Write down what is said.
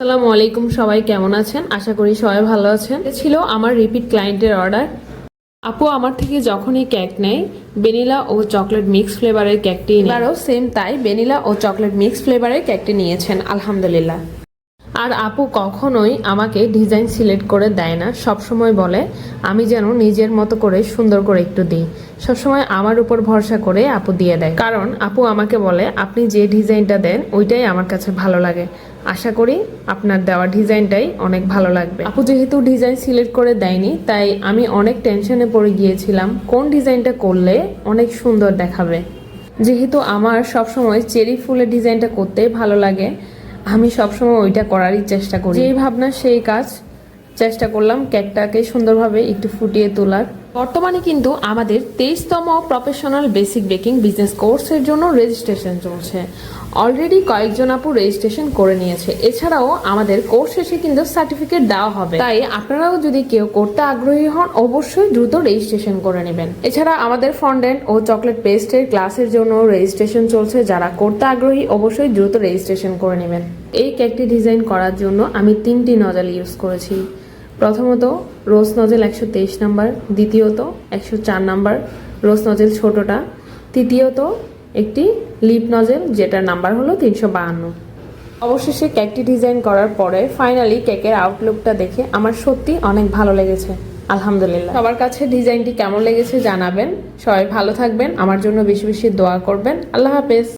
আসসালামু আলাইকুম সবাই কেমন আছেন? আশা করি সবাই ভালো আছেন। ছিল আমার রিপিট ক্লায়েন্টের অর্ডার আপু আমার থেকে যখনই কেক নেয় ভ্যানিলা ও চকলেট মিক্স ফ্লেভারের কেকটি এবারও সেম তাই ভ্যানিলা ও চকলেট মিক্স ফ্লেভারের কেকটি নিয়েছেন আলহামদুলিল্লাহ। আর আপু কখনোই আমাকে ডিজাইন সিলেক্ট করে দেয় না সবসময় বলে আমি যেন নিজের মতো করে সুন্দর করে একটু দিই। সবসময় আমার উপর ভরসা করে আপু দিয়ে দেয়। কারণ আপু আমাকে বলে আপনি যে ডিজাইনটা দেন ওইটাই আমার কাছে ভালো লাগে। আশা করি আপনার দেওয়া ডিজাইনটাই অনেক ভালো লাগবে। আপু যেহেতু ডিজাইন সিলেক্ট করে দেয়নি, তাই আমি অনেক টেনশনে পড়ে গিয়েছিলাম, কোন ডিজাইনটা করলে অনেক সুন্দর দেখাবে। যেহেতু আমার সবসময় চেরি ফুলের ডিজাইনটা করতেই ভালো লাগে, আমি সবসময় ওইটা করারই চেষ্টা করি। যেই ভাবনা, সেই কাজ চেষ্টা করলাম কেকটাকে সুন্দরভাবে একটু ফুটিয়ে তোলার। বর্তমানে কিন্তু আমাদের তেইশতম প্রফেশনাল বেসিক বেকিং বিজনেস কোর্সের জন্য রেজিস্ট্রেশন চলছে। অলরেডি কয়েকজন আপু রেজিস্ট্রেশন করে নিয়েছে। এছাড়াও আমাদের কোর্স শেষে কিন্তু সার্টিফিকেট দেওয়া হবে। তাই আপনারাও যদি কেউ করতে আগ্রহী হন, অবশ্যই দ্রুত রেজিস্ট্রেশন করে নেবেন। এছাড়া আমাদের ফন্ডেন্ট ও চকলেট পেস্টের ক্লাসের জন্য রেজিস্ট্রেশন চলছে। যারা করতে আগ্রহী, অবশ্যই দ্রুত রেজিস্ট্রেশন করে নেবেন। এই কেকটি ডিজাইন করার জন্য আমি তিনটি নজল ইউজ করেছি। প্রথমত, রোজ নজেল একশো তেইশ নাম্বার, দ্বিতীয়ত একশো চার নাম্বার, রোজ নজেল ছোটটা, তৃতীয়ত একটি লিপ নজেল, যেটার নাম্বার হলো তিনশো বাহান্ন। অবশেষে কেকটি ডিজাইন করার পরে ফাইনালি কেকের আউটলুকটা দেখে আমার সত্যি অনেক ভালো লেগেছে, আলহামদুলিল্লাহ। সবার কাছে ডিজাইনটি কেমন লেগেছে জানাবেন। সবাই ভালো থাকবেন, আমার জন্য বেশি বেশি দোয়া করবেন। আল্লাহ হাফেজ।